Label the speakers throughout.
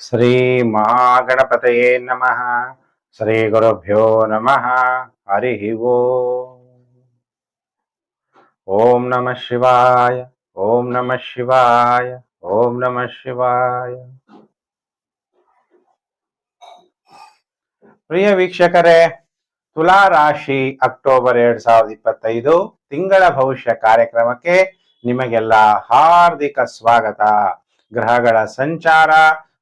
Speaker 1: ಶ್ರೀ ಮಹಾಗಣಪತಯೇ ನಮಃ ಶ್ರೀ ಗುರುಭ್ಯೋ ನಮಃ ಹರಿ ಓಂ ನಮಃ ಶಿವಾಯ ಓಂ ನಮಃ ಶಿವಾಯ ಓಂ ನಮಃ ಶಿವಾಯ ಪ್ರಿಯ ವೀಕ್ಷಕರೇ ತುಲಾ ರಾಶಿ ಅಕ್ಟೋಬರ್ ಎರಡ್ ಸಾವಿರದ ಇಪ್ಪತ್ತೈದು ತಿಂಗಳ ಭವಿಷ್ಯ ಕಾರ್ಯಕ್ರಮಕ್ಕೆ ನಿಮಗೆಲ್ಲ ಹಾರ್ದಿಕ ಸ್ವಾಗತ. ಗ್ರಹಗಳ ಸಂಚಾರ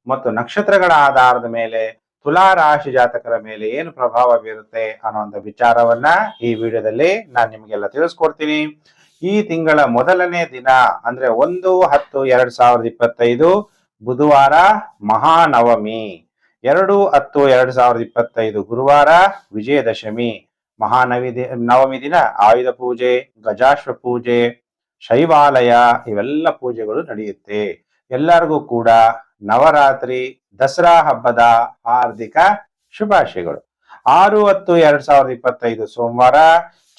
Speaker 1: ಮತ್ತು ನಕ್ಷತ್ರಗಳ ಆಧಾರದ ಮೇಲೆ ತುಲಾ ರಾಶಿ ಜಾತಕರ ಮೇಲೆ ಏನು ಪ್ರಭಾವ ಬೀರುತ್ತೆ ಅನ್ನುವಂಥ ವಿಚಾರವನ್ನ ಈ ವಿಡಿಯೋದಲ್ಲಿ ನಾನು ನಿಮಗೆಲ್ಲ ತಿಳಿಸ್ಕೊಡ್ತೀನಿ. ಈ ತಿಂಗಳ ಮೊದಲನೇ ದಿನ ಅಂದ್ರೆ ಒಂದು, ಹತ್ತು, ಎರಡ್ ಸಾವಿರದ ಇಪ್ಪತ್ತೈದು, ಬುಧವಾರ ಮಹಾನವಮಿ. ಎರಡು, ಹತ್ತು, ಎರಡ್ ಸಾವಿರದ ಇಪ್ಪತ್ತೈದು ಗುರುವಾರ ವಿಜಯದಶಮಿ. ಮಹಾನವಿ ನವಮಿ ದಿನ ಆಯುಧ ಪೂಜೆ, ಗಜಾಶ್ವ ಪೂಜೆ, ಶೈವಾಲಯ ಇವೆಲ್ಲ ಪೂಜೆಗಳು ನಡೆಯುತ್ತೆ. ಎಲ್ಲರಿಗೂ ಕೂಡ ನವರಾತ್ರಿ ದಸರಾ ಹಬ್ಬದ ಹಾರ್ದಿಕ ಶುಭಾಶಯಗಳು. ಆರು ಹತ್ತು ಎರಡ್ ಸಾವಿರದ ಇಪ್ಪತ್ತೈದು ಸೋಮವಾರ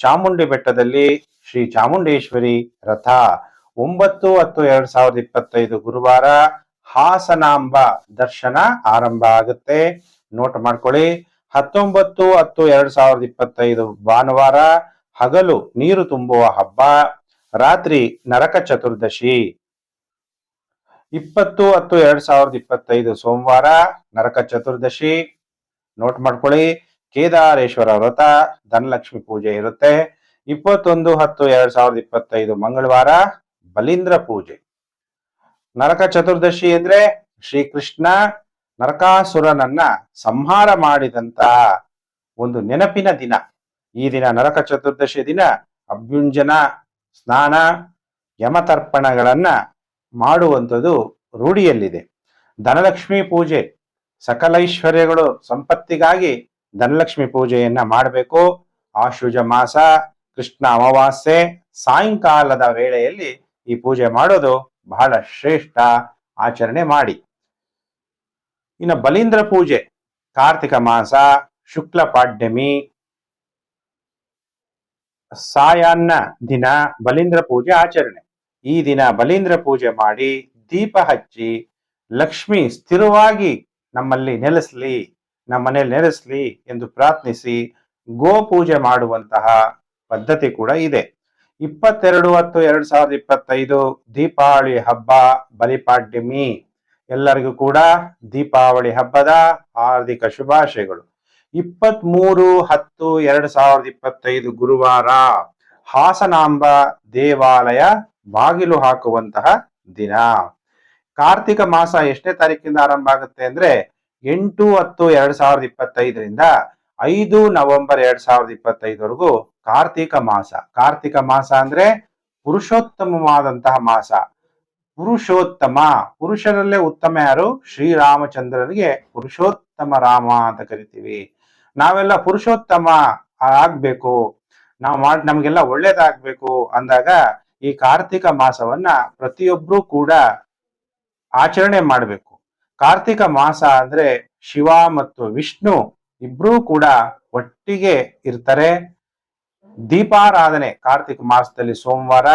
Speaker 1: ಚಾಮುಂಡಿ ಬೆಟ್ಟದಲ್ಲಿ ಶ್ರೀ ಚಾಮುಂಡೇಶ್ವರಿ ರಥ. ಒಂಬತ್ತು ಹತ್ತು ಎರಡ್ ಸಾವಿರದ ಇಪ್ಪತ್ತೈದು ಗುರುವಾರ ಹಾಸನಾಂಬ ದರ್ಶನ ಆರಂಭ ಆಗುತ್ತೆ. ನೋಟ್ ಮಾಡ್ಕೊಳ್ಳಿ. ಹತ್ತೊಂಬತ್ತು ಹತ್ತು ಎರಡ್ ಸಾವಿರದ ಇಪ್ಪತ್ತೈದು ಭಾನುವಾರ ಹಗಲು ನೀರು ತುಂಬುವ ಹಬ್ಬ. ರಾತ್ರಿ ನರಕ ಚತುರ್ದಶಿ. ಇಪ್ಪತ್ತು ಹತ್ತು ಎರಡ್ ಸಾವಿರದ ಇಪ್ಪತ್ತೈದು ಸೋಮವಾರ ನರಕ ಚತುರ್ದಶಿ. ನೋಟ್ ಮಾಡ್ಕೊಳ್ಳಿ, ಕೇದಾರೇಶ್ವರ ವ್ರತ, ಧನಲಕ್ಷ್ಮಿ ಪೂಜೆ ಇರುತ್ತೆ. ಇಪ್ಪತ್ತೊಂದು ಹತ್ತು ಎರಡ್ ಸಾವಿರದ ಇಪ್ಪತ್ತೈದು ಮಂಗಳವಾರ ಬಲೀಂದ್ರ ಪೂಜೆ. ನರಕ ಚತುರ್ದಶಿ ಅಂದ್ರೆ ಶ್ರೀಕೃಷ್ಣ ನರಕಾಸುರನನ್ನ ಸಂಹಾರ ಮಾಡಿದಂತಹ ಒಂದು ನೆನಪಿನ ದಿನ. ಈ ದಿನ ನರಕ ಚತುರ್ದಶಿ ದಿನ ಅಭ್ಯುಂಜನ, ಸ್ನಾನ, ಯಮತರ್ಪಣಗಳನ್ನ ಮಾಡುವಂಥದ್ದು ರೂಢಿಯಲ್ಲಿದೆ. ಧನಲಕ್ಷ್ಮಿ ಪೂಜೆ ಸಕಲೈಶ್ವರ್ಯಗಳು ಸಂಪತ್ತಿಗಾಗಿ ಧನಲಕ್ಷ್ಮಿ ಪೂಜೆಯನ್ನ ಮಾಡಬೇಕು. ಆಶುಜ ಮಾಸ, ಕೃಷ್ಣ ಅಮಾವಾಸ್ಯೆ, ಸಾಯಂಕಾಲದ ವೇಳೆಯಲ್ಲಿ ಈ ಪೂಜೆ ಮಾಡೋದು ಬಹಳ ಶ್ರೇಷ್ಠ ಆಚರಣೆ ಮಾಡಿ. ಇನ್ನು ಬಲೀಂದ್ರ ಪೂಜೆ, ಕಾರ್ತಿಕ ಮಾಸ, ಶುಕ್ಲ ಪಾಡ್ಯಮಿ ಸಾಯಾನ್ನ ದಿನ ಬಲೀಂದ್ರ ಪೂಜೆ ಆಚರಣೆ. ಈ ದಿನ ಬಲೀಂದ್ರ ಪೂಜೆ ಮಾಡಿ ದೀಪ ಹಚ್ಚಿ ಲಕ್ಷ್ಮಿ ಸ್ಥಿರವಾಗಿ ನಮ್ಮಲ್ಲಿ ನೆಲೆಸಲಿ, ನಮ್ಮ ಮನೆಯಲ್ಲಿ ನೆಲೆಸಲಿ ಎಂದು ಪ್ರಾರ್ಥಿಸಿ ಗೋ ಪೂಜೆ ಮಾಡುವಂತಹ ಪದ್ಧತಿ ಕೂಡ ಇದೆ. ಇಪ್ಪತ್ತೆರಡು ಹತ್ತು ಎರಡ್ ಸಾವಿರದ ಇಪ್ಪತ್ತೈದು ದೀಪಾವಳಿ ಹಬ್ಬ, ಬಲಿಪಾಡ್ಯಮಿ. ಎಲ್ಲರಿಗೂ ಕೂಡ ದೀಪಾವಳಿ ಹಬ್ಬದ ಹಾರ್ದಿಕ ಶುಭಾಶಯಗಳು. ಇಪ್ಪತ್ತ್ ಮೂರು ಹತ್ತು ಎರಡ್ ಸಾವಿರದ ಇಪ್ಪತ್ತೈದು ಗುರುವಾರ ಹಾಸನಾಂಬ ದೇವಾಲಯ ಬಾಗಿಲು ಹಾಕುವಂತಹ ದಿನ. ಕಾರ್ತಿಕ ಮಾಸ ಎಷ್ಟನೇ ತಾರೀಕಿಂದ ಆರಂಭ ಆಗುತ್ತೆ ಅಂದ್ರೆ ಎಂಟು ಹತ್ತು ಎರಡ್ ಸಾವಿರದ ಇಪ್ಪತ್ತೈದರಿಂದ ಐದು ನವೆಂಬರ್ ಎರಡ್ ಸಾವಿರದ ಇಪ್ಪತ್ತೈದವರೆಗೂ ಕಾರ್ತಿಕ ಮಾಸ. ಕಾರ್ತಿಕ ಮಾಸ ಅಂದ್ರೆ ಪುರುಷೋತ್ತಮವಾದಂತಹ ಮಾಸ. ಪುರುಷೋತ್ತಮ. ಪುರುಷರಲ್ಲೇ ಉತ್ತಮ ಯಾರು? ಶ್ರೀರಾಮಚಂದ್ರನಿಗೆ ಪುರುಷೋತ್ತಮ ರಾಮ ಅಂತ ಕರಿತೀವಿ. ನಾವೆಲ್ಲ ಪುರುಷೋತ್ತಮ ಆಗ್ಬೇಕು. ನಾವು ಮಾಡ್ ನಮಗೆಲ್ಲ ಒಳ್ಳೇದಾಗ್ಬೇಕು ಅಂದಾಗ ಈ ಕಾರ್ತಿಕ ಮಾಸವನ್ನ ಪ್ರತಿಯೊಬ್ರು ಕೂಡ ಆಚರಣೆ ಮಾಡಬೇಕು. ಕಾರ್ತಿಕ ಮಾಸ ಅಂದ್ರೆ ಶಿವ ಮತ್ತು ವಿಷ್ಣು ಇಬ್ರೂ ಕೂಡ ಒಟ್ಟಿಗೆ ಇರ್ತಾರೆ. ದೀಪಾರಾಧನೆ ಕಾರ್ತಿಕ ಮಾಸದಲ್ಲಿ ಸೋಮವಾರ,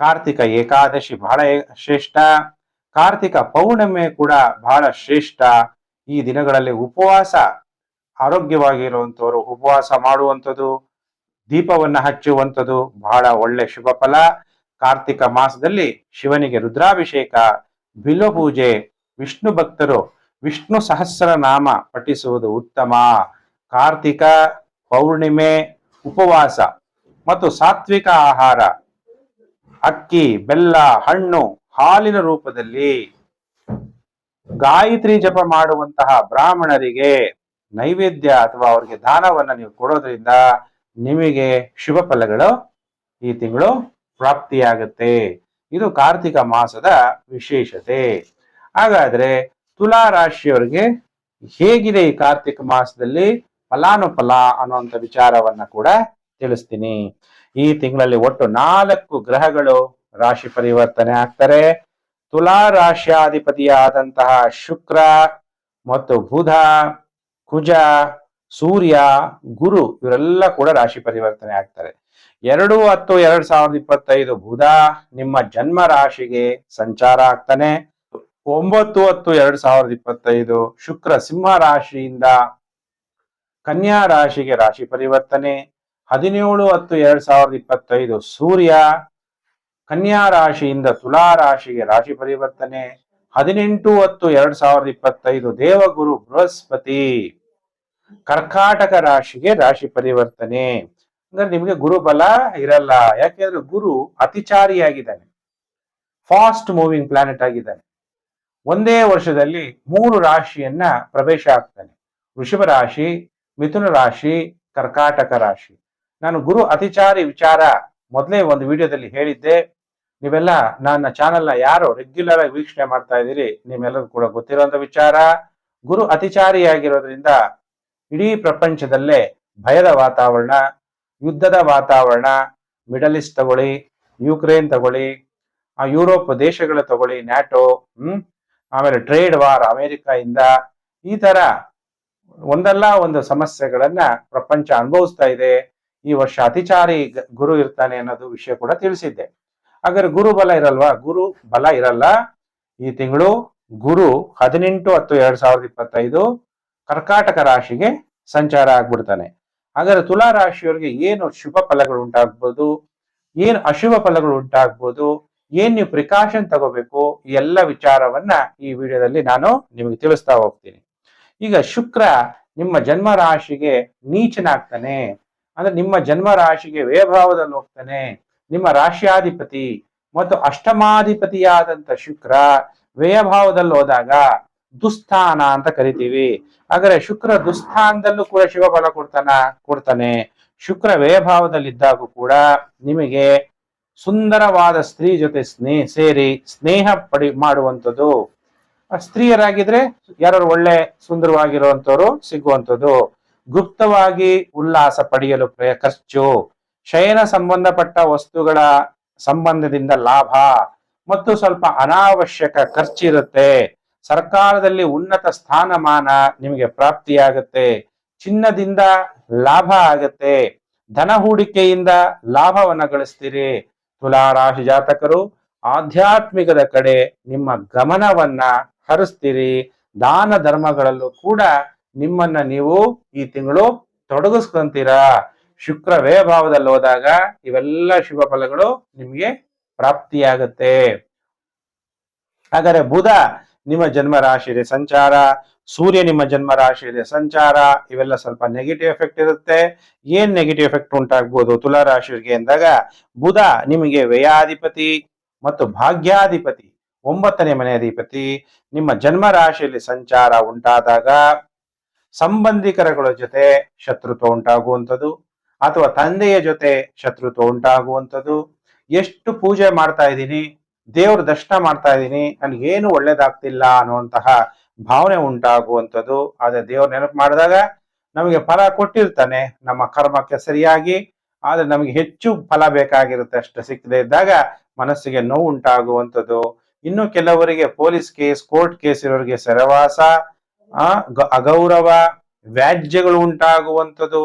Speaker 1: ಕಾರ್ತಿಕ ಏಕಾದಶಿ ಬಹಳ ಶ್ರೇಷ್ಠ, ಕಾರ್ತಿಕ ಪೌರ್ಣಿಮೆ ಕೂಡ ಬಹಳ ಶ್ರೇಷ್ಠ. ಈ ದಿನಗಳಲ್ಲಿ ಉಪವಾಸ ಆರೋಗ್ಯವಾಗಿರುವಂತವರು ಉಪವಾಸ ಮಾಡುವಂಥದ್ದು. ದೀಪವನ್ನ ಹಚ್ಚುವಂಥದ್ದು ಬಹಳ ಒಳ್ಳೆ ಶುಭ ಫಲ. ಕಾರ್ತಿಕ ಮಾಸದಲ್ಲಿ ಶಿವನಿಗೆ ರುದ್ರಾಭಿಷೇಕ, ಬಿಲು ಪೂಜೆ, ವಿಷ್ಣು ಭಕ್ತರು, ವಿಷ್ಣು ಸಹಸ್ರನಾಮ ಪಠಿಸುವುದು ಉತ್ತಮ. ಕಾರ್ತಿಕ ಪೌರ್ಣಿಮೆ ಉಪವಾಸ ಮತ್ತು ಸಾತ್ವಿಕ ಆಹಾರ, ಅಕ್ಕಿ, ಬೆಲ್ಲ, ಹಣ್ಣು ಹಾಲಿನ ರೂಪದಲ್ಲಿ ಗಾಯತ್ರಿ ಜಪ ಮಾಡುವಂತಹ ಬ್ರಾಹ್ಮಣರಿಗೆ ನೈವೇದ್ಯ ಅಥವಾ ಅವರಿಗೆ ದಾನವನ್ನು ನೀವು ಕೊಡೋದ್ರಿಂದ ನಿಮಗೆ ಶುಭ ಫಲಗಳು ಈ ತಿಂಗಳು ಪ್ರಾಪ್ತಿಯಾಗುತ್ತೆ. ಇದು ಕಾರ್ತಿಕ ಮಾಸದ ವಿಶೇಷತೆ. ಹಾಗಾದ್ರೆ ತುಲಾ ರಾಶಿಯವರಿಗೆ ಹೇಗಿದೆ ಈ ಕಾರ್ತಿಕ ಮಾಸದಲ್ಲಿ ಫಲಾನುಫಲ ಅನ್ನುವಂಥ ವಿಚಾರವನ್ನ ಕೂಡ ತಿಳಿಸ್ತೀನಿ. ಈ ತಿಂಗಳಲ್ಲಿ ಒಟ್ಟು ನಾಲ್ಕು ಗ್ರಹಗಳು ರಾಶಿ ಪರಿವರ್ತನೆ ಆಗ್ತಾರೆ. ತುಲಾ ರಾಶಿಯಾಧಿಪತಿಯಾದಂತಹ ಶುಕ್ರ ಮತ್ತು ಬುಧ, ಕುಜ ಸೂರ್ಯ, ಗುರು ಇವರೆಲ್ಲ ಕೂಡ ರಾಶಿ ಪರಿವರ್ತನೆ ಆಗ್ತಾರೆ. ಎರಡು ಹತ್ತು ಎರಡ್ ಸಾವಿರದ ಇಪ್ಪತ್ತೈದು ಬುಧ ನಿಮ್ಮ ಜನ್ಮ ರಾಶಿಗೆ ಸಂಚಾರ ಆಗ್ತಾನೆ. ಒಂಬತ್ತು ಹತ್ತು ಎರಡ್ ಸಾವಿರದ ಇಪ್ಪತ್ತೈದು ಶುಕ್ರ ಸಿಂಹ ರಾಶಿಯಿಂದ ಕನ್ಯಾ ರಾಶಿಗೆ ರಾಶಿ ಪರಿವರ್ತನೆ. ಹದಿನೇಳು ಹತ್ತು ಎರಡ್ ಸಾವಿರದ ಇಪ್ಪತ್ತೈದು ಸೂರ್ಯ ಕನ್ಯಾ ರಾಶಿಯಿಂದ ತುಲಾ ರಾಶಿಗೆ ರಾಶಿ ಪರಿವರ್ತನೆ. ಹದಿನೆಂಟು ಹತ್ತು ಎರಡ್ ಸಾವಿರದ ಇಪ್ಪತ್ತೈದು ದೇವಗುರು ಬೃಹಸ್ಪತಿ. ಕರ್ಕಾಟಕ ರಾಶಿಗೆ ರಾಶಿ ಪರಿವರ್ತನೆ. ಅಂದ್ರೆ ನಿಮಗೆ ಗುರು ಬಲ ಇರಲ್ಲ. ಯಾಕೆಂದ್ರೆ ಗುರು ಅತಿಚಾರಿಯಾಗಿದ್ದಾನೆ. ಫಾಸ್ಟ್ ಮೂವಿಂಗ್ ಪ್ಲಾನೆಟ್ ಆಗಿದ್ದಾನೆ. ಒಂದೇ ವರ್ಷದಲ್ಲಿ ಮೂರು ರಾಶಿಯನ್ನ ಪ್ರವೇಶ ಆಗ್ತಾನೆ. ವೃಷಭ ರಾಶಿ, ಮಿಥುನ ರಾಶಿ, ಕರ್ಕಾಟಕ ರಾಶಿ. ನಾನು ಗುರು ಅತಿಚಾರಿ ವಿಚಾರ ಮೊದಲೇ ಒಂದು ವಿಡಿಯೋದಲ್ಲಿ ಹೇಳಿದ್ದೆ. ನೀವೆಲ್ಲ ನನ್ನ ಚಾನೆಲ್ನ ಯಾರು ರೆಗ್ಯುಲರ್ ಆಗಿ ವೀಕ್ಷಣೆ ಮಾಡ್ತಾ ಇದ್ದೀರಿ ನಿಮ್ಮೆಲ್ಲರೂ ಕೂಡ ಗೊತ್ತಿರುವಂತ ವಿಚಾರ. ಗುರು ಅತಿಚಾರಿಯಾಗಿರೋದ್ರಿಂದ ಇಡೀ ಪ್ರಪಂಚದಲ್ಲೇ ಭಯದ ವಾತಾವರಣ, ಯುದ್ಧದ ವಾತಾವರಣ, ಮಿಡಲ್ ಈಸ್ಟ್ ತಗೊಳ್ಳಿ, ಯುಕ್ರೇನ್ ತಗೊಳ್ಳಿ, ಆ ಯುರೋಪ್ ದೇಶಗಳ ತಗೊಳ್ಳಿ, ನ್ಯಾಟೋ, ಹ್ಮ್, ಆಮೇಲೆ ಟ್ರೇಡ್ ವಾರ್ ಅಮೆರಿಕ ಈ ತರ ಒಂದಲ್ಲ ಒಂದು ಸಮಸ್ಯೆಗಳನ್ನ ಪ್ರಪಂಚ ಅನುಭವಿಸ್ತಾ ಇದೆ. ಈ ವರ್ಷ ಅತಿಚಾರಿ ಗುರು ಇರ್ತಾನೆ ಅನ್ನೋದು ವಿಷಯ ಕೂಡ ತಿಳಿಸಿದ್ದೆ. ಹಾಗಾದ್ರೆ ಗುರು ಬಲ ಇರಲ್ವಾ? ಗುರು ಬಲ ಇರಲ್ಲ. ಈ ತಿಂಗಳು ಗುರು ಹದಿನೆಂಟು ಹತ್ತು ಎರಡ್ ಸಾವಿರದ ಇಪ್ಪತ್ತೈದು ಕರ್ಕಾಟಕ ರಾಶಿಗೆ ಸಂಚಾರ ಆಗ್ಬಿಡ್ತಾನೆ. ಹಾಗಾದ್ರೆ ತುಲಾ ರಾಶಿಯವರಿಗೆ ಏನು ಶುಭ ಫಲಗಳು ಉಂಟಾಗ್ಬೋದು, ಏನು ಅಶುಭ ಫಲಗಳು ಉಂಟಾಗ್ಬೋದು, ಏನ್ ನೀವು ಪ್ರಿಕಾಷನ್ ತಗೋಬೇಕು, ಈ ಎಲ್ಲ ವಿಚಾರವನ್ನ ಈ ವಿಡಿಯೋದಲ್ಲಿ ನಾನು ನಿಮಗೆ ತಿಳಿಸ್ತಾ ಹೋಗ್ತೀನಿ. ಈಗ ಶುಕ್ರ ನಿಮ್ಮ ಜನ್ಮ ರಾಶಿಗೆ ನೀಚನಾಗ್ತಾನೆ. ಅಂದ್ರೆ ನಿಮ್ಮ ಜನ್ಮ ರಾಶಿಗೆ ವೇಭಾವದಲ್ಲಿ ಹೋಗ್ತಾನೆ. ನಿಮ್ಮ ರಾಶಿಯಾಧಿಪತಿ ಮತ್ತು ಅಷ್ಟಮಾಧಿಪತಿಯಾದಂತ ಶುಕ್ರ ವ್ಯಯಭಾವದಲ್ಲಿ ಹೋದಾಗ ದುಸ್ಥಾನ ಅಂತ ಕರಿತೀವಿ. ಆದರೆ ಶುಕ್ರ ದುಸ್ಥಾನದಲ್ಲೂ ಕೂಡ ಶಿವ ಬಲ ಕೊಡ್ತಾನ, ಕೊಡ್ತಾನೆ. ಶುಕ್ರ ವ್ಯಯಭಾವದಲ್ಲಿದ್ದಾಗೂ ಕೂಡ ನಿಮಗೆ ಸುಂದರವಾದ ಸ್ತ್ರೀ ಜೊತೆ ಸ್ನೇಹ ಸೇರಿ ಸ್ನೇಹ ಪಡಿ, ಮಾಡುವಂಥದ್ದು. ಸ್ತ್ರೀಯರಾಗಿದ್ರೆ ಯಾರು ಒಳ್ಳೆ ಸುಂದರವಾಗಿರುವಂಥವ್ರು ಸಿಗುವಂಥದ್ದು. ಗುಪ್ತವಾಗಿ ಉಲ್ಲಾಸ ಪಡೆಯಲು ಪ್ರಯ, ಖರ್ಚು. ಶಯನ ಸಂಬಂಧಪಟ್ಟ ವಸ್ತುಗಳ ಸಂಬಂಧದಿಂದ ಲಾಭ. ಮತ್ತು ಸ್ವಲ್ಪ ಅನಾವಶ್ಯಕ ಖರ್ಚಿರುತ್ತೆ. ಸರ್ಕಾರದಲ್ಲಿ ಉನ್ನತ ಸ್ಥಾನಮಾನ ನಿಮಗೆ ಪ್ರಾಪ್ತಿಯಾಗುತ್ತೆ. ಚಿನ್ನದಿಂದ ಲಾಭ ಆಗತ್ತೆ. ಧನ ಹೂಡಿಕೆಯಿಂದ ಲಾಭವನ್ನ ಗಳಿಸ್ತೀರಿ. ತುಲಾ ರಾಶಿ ಜಾತಕರು, ಆಧ್ಯಾತ್ಮಿಕದ ಕಡೆ ನಿಮ್ಮ ಗಮನವನ್ನ ಹರಿಸ್ತೀರಿ. ದಾನ ಧರ್ಮಗಳಲ್ಲೂ ಕೂಡ ನಿಮ್ಮನ್ನ ನೀವು ಈ ತಿಂಗಳು ತೊಡಗಿಸ್ಕೊಂತೀರಾ. ಶುಕ್ರ ವ್ಯಯಭಾವದಲ್ಲಿ ಹೋದಾಗ ಇವೆಲ್ಲ ಶುಭ ಫಲಗಳು ನಿಮಗೆ ಪ್ರಾಪ್ತಿಯಾಗತ್ತೆ. ಹಾಗಾದ್ರೆ ಬುಧ ನಿಮ್ಮ ಜನ್ಮ ರಾಶಿಯಲ್ಲಿ ಸಂಚಾರ. ಸೂರ್ಯ ನಿಮ್ಮ ಜನ್ಮ ರಾಶಿಯಲ್ಲಿ ಸಂಚಾರ. ಇವೆಲ್ಲ ಸ್ವಲ್ಪ ನೆಗೆಟಿವ್ ಎಫೆಕ್ಟ್ ಇರುತ್ತೆ. ಏನ್ ನೆಗೆಟಿವ್ ಎಫೆಕ್ಟ್ ಉಂಟಾಗ್ಬೋದು? ತುಲಾ ರಾಶಿಯವರಿಗೆ ಅಂದಾಗ ಬುಧ ನಿಮಗೆ ವ್ಯಯಾಧಿಪತಿ ಮತ್ತು ಭಾಗ್ಯಾಧಿಪತಿ, ಒಂಬತ್ತನೇ ಮನೆ ಅಧಿಪತಿ. ನಿಮ್ಮ ಜನ್ಮ ರಾಶಿಯಲ್ಲಿ ಸಂಚಾರ ಉಂಟಾದಾಗ ಸಂಬಂಧಿಕರಗಳ ಜೊತೆ ಶತ್ರುತ್ವ ಉಂಟಾಗುವಂಥದ್ದು ಅಥವಾ ತಂದೆಯ ಜೊತೆ ಶತ್ರುತ್ವ ಉಂಟಾಗುವಂಥದ್ದು. ಎಷ್ಟು ಪೂಜೆ ಮಾಡ್ತಾ ಇದ್ದೀನಿ? ದೇವ್ರ ದರ್ಶನ ಮಾಡ್ತಾ ಇದ್ದೀನಿ ನನ್ಗೇನು ಒಳ್ಳೇದಾಗ್ತಿಲ್ಲ ಅನ್ನುವಂತಹ ಭಾವನೆ ಉಂಟಾಗುವಂಥದ್ದು. ಆದ್ರೆ ದೇವ್ರ ನೆನಪು ಮಾಡಿದಾಗ ನಮಗೆ ಫಲ ಕೊಟ್ಟಿರ್ತಾನೆ, ನಮ್ಮ ಕರ್ಮಕ್ಕೆ ಸರಿಯಾಗಿ, ಆದ್ರೆ ನಮಗೆ ಹೆಚ್ಚು ಫಲ ಬೇಕಾಗಿರುತ್ತೆ ಅಷ್ಟು. ಸಿಕ್ಕದೆ ಇದ್ದಾಗ ಮನಸ್ಸಿಗೆ ನೋವು ಉಂಟಾಗುವಂಥದ್ದು ಇನ್ನು ಕೆಲವರಿಗೆ ಪೊಲೀಸ್ ಕೇಸ್, ಕೋರ್ಟ್ ಕೇಸ್ ಇರೋರಿಗೆ ಸರವಾಸ ಅಗೌರವ, ವ್ಯಾಜ್ಯಗಳು ಉಂಟಾಗುವಂಥದ್ದು.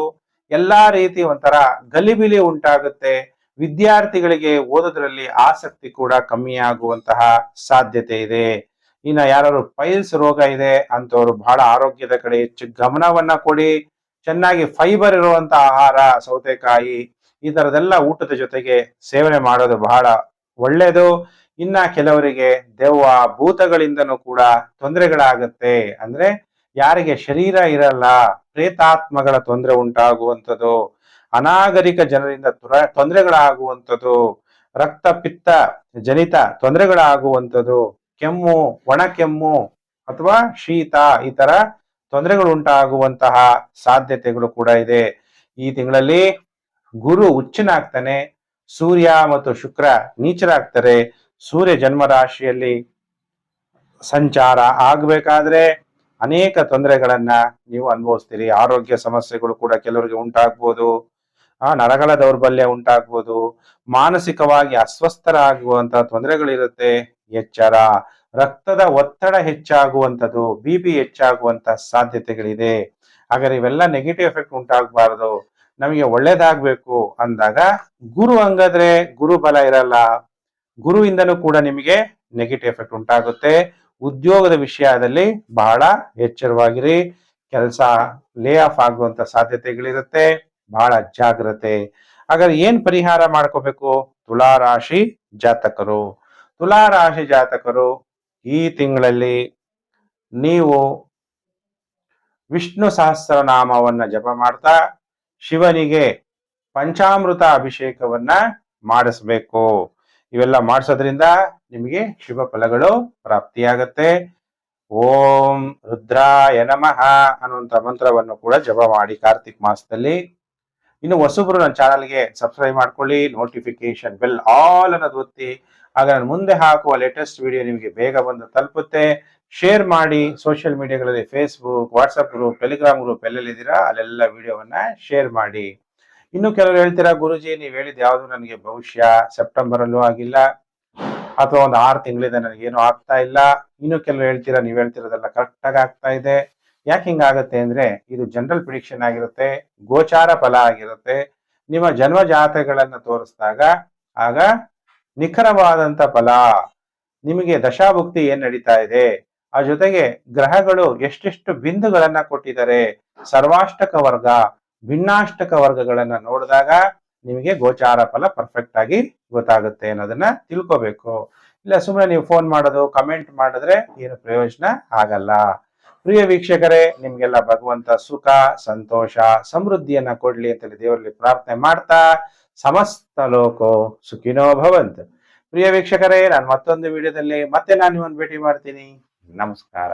Speaker 1: ಎಲ್ಲಾ ರೀತಿ ಒಂಥರ ಗಲಿಬಿಲಿ ಉಂಟಾಗುತ್ತೆ. ವಿದ್ಯಾರ್ಥಿಗಳಿಗೆ ಓದೋದ್ರಲ್ಲಿ ಆಸಕ್ತಿ ಕೂಡ ಕಮ್ಮಿ ಆಗುವಂತಹ ಸಾಧ್ಯತೆ ಇದೆ. ಇನ್ನ ಯಾರು ಪೈಲ್ಸ್ ರೋಗ ಇದೆ ಅಂತವ್ರು ಬಹಳ ಆರೋಗ್ಯದ ಕಡೆ ಹೆಚ್ಚು ಗಮನವನ್ನ ಕೊಡಿ. ಚೆನ್ನಾಗಿ ಫೈಬರ್ ಇರುವಂತ ಆಹಾರ, ಸೌತೆಕಾಯಿ ಈ ತರದೆಲ್ಲ ಊಟದ ಜೊತೆಗೆ ಸೇವನೆ ಮಾಡೋದು ಬಹಳ ಒಳ್ಳೇದು. ಇನ್ನ ಕೆಲವರಿಗೆ ದೆವ್ವ, ಭೂತಗಳಿಂದನೂ ಕೂಡ ತೊಂದರೆಗಳಾಗತ್ತೆ. ಅಂದ್ರೆ ಯಾರಿಗೆ ಶರೀರ ಇರಲ್ಲ, ಪ್ರೇತಾತ್ಮಗಳ ತೊಂದರೆ ಉಂಟಾಗುವಂಥದ್ದು. ಅನಾಗರಿಕ ಜನರಿಂದ ತುರ- ತೊಂದರೆಗಳಾಗುವಂಥದ್ದು, ರಕ್ತ ಪಿತ್ತ ಜನಿತ ತೊಂದರೆಗಳಾಗುವಂಥದ್ದು, ಕೆಮ್ಮು, ಒಣ ಕೆಮ್ಮು ಅಥವಾ ಶೀತ ಈ ತರ ತೊಂದರೆಗಳು ಉಂಟಾಗುವಂತಹ ಸಾಧ್ಯತೆಗಳು ಕೂಡ ಇದೆ. ಈ ತಿಂಗಳಲ್ಲಿ ಗುರು ಉಚ್ಚನಾಗ್ತಾನೆ ಸೂರ್ಯ ಮತ್ತು ಶುಕ್ರ ನೀಚರಾಗ್ತಾರೆ, ಸೂರ್ಯ ಜನ್ಮ ರಾಶಿಯಲ್ಲಿ ಸಂಚಾರ ಆಗ್ಬೇಕಾದ್ರೆ ಅನೇಕ ತೊಂದರೆಗಳನ್ನ ನೀವು ಅನುಭವಿಸ್ತೀರಿ. ಆರೋಗ್ಯ ಸಮಸ್ಯೆಗಳು ಕೂಡ ಕೆಲವರಿಗೆ ಉಂಟಾಗ್ಬೋದು. ಆ ನರಗಳ ದೌರ್ಬಲ್ಯ ಉಂಟಾಗ್ಬೋದು ಮಾನಸಿಕವಾಗಿ ಅಸ್ವಸ್ಥರಾಗುವಂತಹ ತೊಂದರೆಗಳಿರುತ್ತೆ. ಎಚ್ಚರ, ರಕ್ತದ ಒತ್ತಡ ಹೆಚ್ಚಾಗುವಂಥದ್ದು ಬಿ ಪಿ ಹೆಚ್ಚಾಗುವಂತ ಸಾಧ್ಯತೆಗಳಿದೆ. ಹಾಗಾದ್ರೆ ಇವೆಲ್ಲ ನೆಗೆಟಿವ್ ಎಫೆಕ್ಟ್ ಉಂಟಾಗಬಾರದು. ನಮಗೆ ಒಳ್ಳೇದಾಗಬೇಕು ಅಂದಾಗ ಗುರು ಹಂಗಾದ್ರೆ ಗುರು ಬಲ ಇರಲ್ಲ. ಗುರುವಿಂದನೂ ಕೂಡ ನಿಮಗೆ ನೆಗೆಟಿವ್ ಎಫೆಕ್ಟ್ ಉಂಟಾಗುತ್ತೆ. ಉದ್ಯೋಗದ ವಿಷಯದಲ್ಲಿ ಬಹಳ ಎಚ್ಚರವಾಗಿರಿ. ಕೆಲಸ ಲೇ ಆಫ್ ಆಗುವಂತ ಸಾಧ್ಯತೆಗಳಿರುತ್ತೆ. ಬಹಳ ಜಾಗ್ರತೆ. ಹಾಗಾದ್ರೆ ಏನ್ ಪರಿಹಾರ ಮಾಡ್ಕೋಬೇಕು? ತುಲಾರಾಶಿ ಜಾತಕರು. ತುಲಾರಾಶಿ ಜಾತಕರು ಈ ತಿಂಗಳಲ್ಲಿ ನೀವು ವಿಷ್ಣು ಸಹಸ್ರನಾಮವನ್ನ ಜಪ ಮಾಡ್ತಾ ಶಿವನಿಗೆ ಪಂಚಾಮೃತ ಅಭಿಷೇಕವನ್ನ ಮಾಡಿಸ್ಬೇಕು. ಇವೆಲ್ಲ ಮಾಡಿಸೋದ್ರಿಂದ ನಿಮಗೆ ಶುಭ ಫಲಗಳು ಪ್ರಾಪ್ತಿಯಾಗತ್ತೆ. ಓಂ ರುದ್ರಾಯ ನಮಃ ಅನ್ನುವಂಥ ಮಂತ್ರವನ್ನು ಕೂಡ ಜಪ ಮಾಡಿ ಕಾರ್ತಿಕ್ ಮಾಸದಲ್ಲಿ. ಇನ್ನು ಹೊಸಬ್ರು ನನ್ನ ಚಾನಲ್ಗೆ ಸಬ್ಸ್ಕ್ರೈಬ್ ಮಾಡ್ಕೊಳ್ಳಿ ನೋಟಿಫಿಕೇಶನ್ ಬೆಲ್ ಆಲ್ ಅನ್ನೋದು ಒತ್ತಿ. ಆಗ ನಾನು ಮುಂದೆ ಹಾಕುವ ಲೇಟೆಸ್ಟ್ ವಿಡಿಯೋ ನಿಮಗೆ ಬೇಗ ಬಂದು ತಲುಪುತ್ತೆ. ಶೇರ್ ಮಾಡಿ social ಮೀಡಿಯಾಗಳಲ್ಲಿ Facebook WhatsApp group Telegram group ಎಲ್ಲೆಲ್ಲಿದ್ದೀರಾ ಅಲ್ಲೆಲ್ಲ ವಿಡಿಯೋವನ್ನ ಶೇರ್ ಮಾಡಿ. ಇನ್ನು ಕೆಲವರು ಹೇಳ್ತೀರಾ, ಗುರುಜಿ, ನೀವು ಹೇಳಿದ ಯಾವುದು ನನಗೆ ಭವಿಷ್ಯ? ಸೆಪ್ಟೆಂಬರ್ ಅಲ್ಲೂ ಆಗಿಲ್ಲ. ಅಥವಾ ಒಂದು ಆರು ತಿಂಗಳಿಂದ ನನಗೇನು ಆಗ್ತಾ ಇಲ್ಲ. ಇನ್ನು ಕೆಲವರು ಹೇಳ್ತೀರಾ, ನೀವು ಹೇಳ್ತಿರೋದೆಲ್ಲ ಕರೆಕ್ಟಾಗಿ ಆಗ್ತಾ ಇದೆ. ಯಾಕೆ ಹಿಂಗಾಗತ್ತೆ ಅಂದ್ರೆ ಇದು ಜನರಲ್ ಪ್ರಿಡಿಕ್ಷನ್ ಆಗಿರುತ್ತೆ, ಗೋಚಾರ ಫಲ ಆಗಿರುತ್ತೆ. ನಿಮ್ಮ ಜನ್ಮ ಜಾತಕಗಳನ್ನ ತೋರಿಸಿದಾಗ ಆಗ ನಿಖರವಾದಂತ ಫಲ, ನಿಮಗೆ ದಶಾಭುಕ್ತಿ ಏನ್ ನಡೀತಾ ಇದೆ? ಆ ಜೊತೆಗೆ ಗ್ರಹಗಳು ಎಷ್ಟೆಷ್ಟು ಬಿಂದುಗಳನ್ನ ಕೊಟ್ಟಿದ್ದಾರೆ? ಸರ್ವಾಷ್ಟಕ ವರ್ಗ, ಭಿನ್ನಾಷ್ಟಕ ವರ್ಗಗಳನ್ನ ನೋಡಿದಾಗ ನಿಮಗೆ ಗೋಚಾರ ಫಲ ಪರ್ಫೆಕ್ಟ್ ಆಗಿ ಗೊತ್ತಾಗುತ್ತೆ ಅನ್ನೋದನ್ನ ತಿಳ್ಕೋಬೇಕು. ಇಲ್ಲ ಸುಮ್ಮನೆ ನೀವು ಫೋನ್ ಮಾಡೋದು ಕಮೆಂಟ್ ಮಾಡಿದ್ರೆ ಏನು ಪ್ರಯೋಜನ ಆಗಲ್ಲ. ಪ್ರಿಯ ವೀಕ್ಷಕರೇ, ನಿಮ್ಗೆಲ್ಲ ಭಗವಂತ ಸುಖ, ಸಂತೋಷ, ಸಮೃದ್ಧಿಯನ್ನ ಕೊಡ್ಲಿ ಅಂತೇಳಿ ದೇವರಲ್ಲಿ ಪ್ರಾರ್ಥನೆ ಮಾಡ್ತಾ ಸಮಸ್ತ ಲೋಕೋ ಸುಖಿನೋ ಭವಂತ. ಪ್ರಿಯ ವೀಕ್ಷಕರೇ, ನಾನು ಮತ್ತೊಂದು ವಿಡಿಯೋದಲ್ಲಿ ಮತ್ತೆ ನಾನು ನಿಮ್ಮನ್ನು ಭೇಟಿ ಮಾಡ್ತೀನಿ. ನಮಸ್ಕಾರ.